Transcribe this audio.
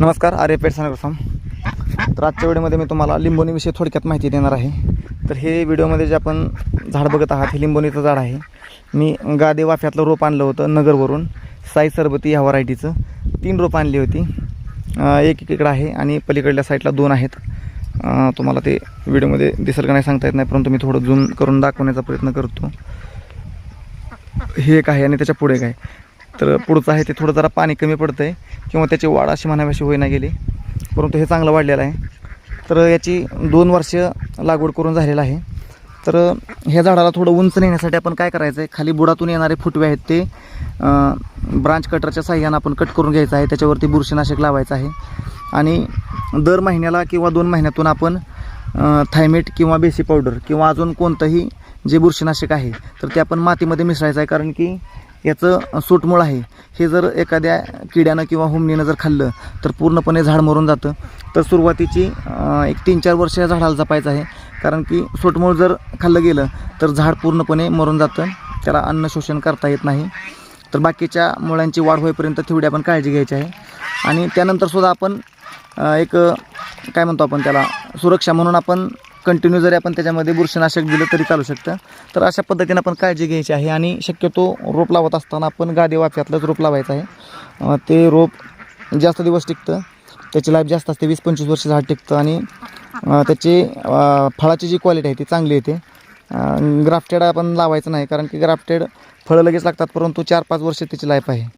नमस्कार आर्य पेट सनग्रसम तर आजच्या व्हिडिओमध्ये मी तुम्हाला लिंबोणीविषयी थोडक्यात माहिती देणार आहे. तर हे व्हिडिओमध्ये जे आपण झाड बघत आहात हे लिंबोणीचं झाड आहे. मी गादे वाफ्यातलं रोप आणलं होतं नगरवरून. साई सरबती ह्या व्हरायटीचं. तीन रोप आणली होती. एक इकडं आहे आणि पलीकडल्या साईडला दोन आहेत. तुम्हाला ते व्हिडिओमध्ये दिसेल का नाही सांगता येत नाही परंतु मी थोडं झूम करून दाखवण्याचा प्रयत्न करतो. हे एक आहे आणि त्याच्या पुढे एक आहे. तर पुढचं आहे ते थोडं जरा पाणी कमी पडतं आहे किंवा त्याची वाढ अशी म्हणाव्याशी होईना गेली. परंतु हे चांगलं वाढलेलं आहे. तर याची दोन वर्ष लागवड करून झालेलं आहे. तर ह्या झाडाला थोडं उंच नेण्यासाठी आपण काय करायचं आहे खाली बुडातून येणारे फुटवे आहेत ते ब्रांच कटरच्या साह्यानं आपण कट करून घ्यायचं आहे. त्याच्यावरती बुरशीनाशक लावायचं आहे. आणि दर महिन्याला किंवा दोन महिन्यातून आपण थायमेट किंवा बेसी पावडर किंवा अजून कोणतंही जे बुरशीनाशक आहे तर ते आपण मातीमध्ये मिसळायचं आहे. कारण की याचं सूटमूळ आहे. हे जर एखाद्या किड्यानं किंवा हुमणीनं जर खाल्लं तर पूर्णपणे झाड मरून जातं. तर सुरुवातीची एक तीन चार वर्ष या झाडाला जपायचं आहे. कारण की सूटमूळ जर खाल्लं गेलं तर झाड पूर्णपणे मरून जातं. त्याला अन्न शोषण करता येत नाही. तर बाकीच्या मुळांची वाढ होईपर्यंत तेवढी आपण काळजी घ्यायची आहे. आणि त्यानंतरसुद्धा आपण एक काय म्हणतो आपण त्याला सुरक्षा म्हणून आपण कंटिन्यू जरी आपण त्याच्यामध्ये बुरशीनाशक दिलं तरी चालू शकतं. तर अशा पद्धतीने आपण काळजी घ्यायची आहे आणि शक्यतो रोप लावत असताना आपण गादी वाफ्यातलंच रोप लावायचं आहे. ते रोप जास्त दिवस टिकतं. त्याची लाईफ जास्त असते वीस पंचवीस वर्ष झाड टिकतं आणि त्याची फळाची जी क्वालिटी आहे ती चांगली येते. ग्राफ्टेड आपण लावायचं नाही कारण की ग्राफ्टेड फळं लगेच लागतात परंतु चार पाच वर्ष त्याची लाईफ आहे.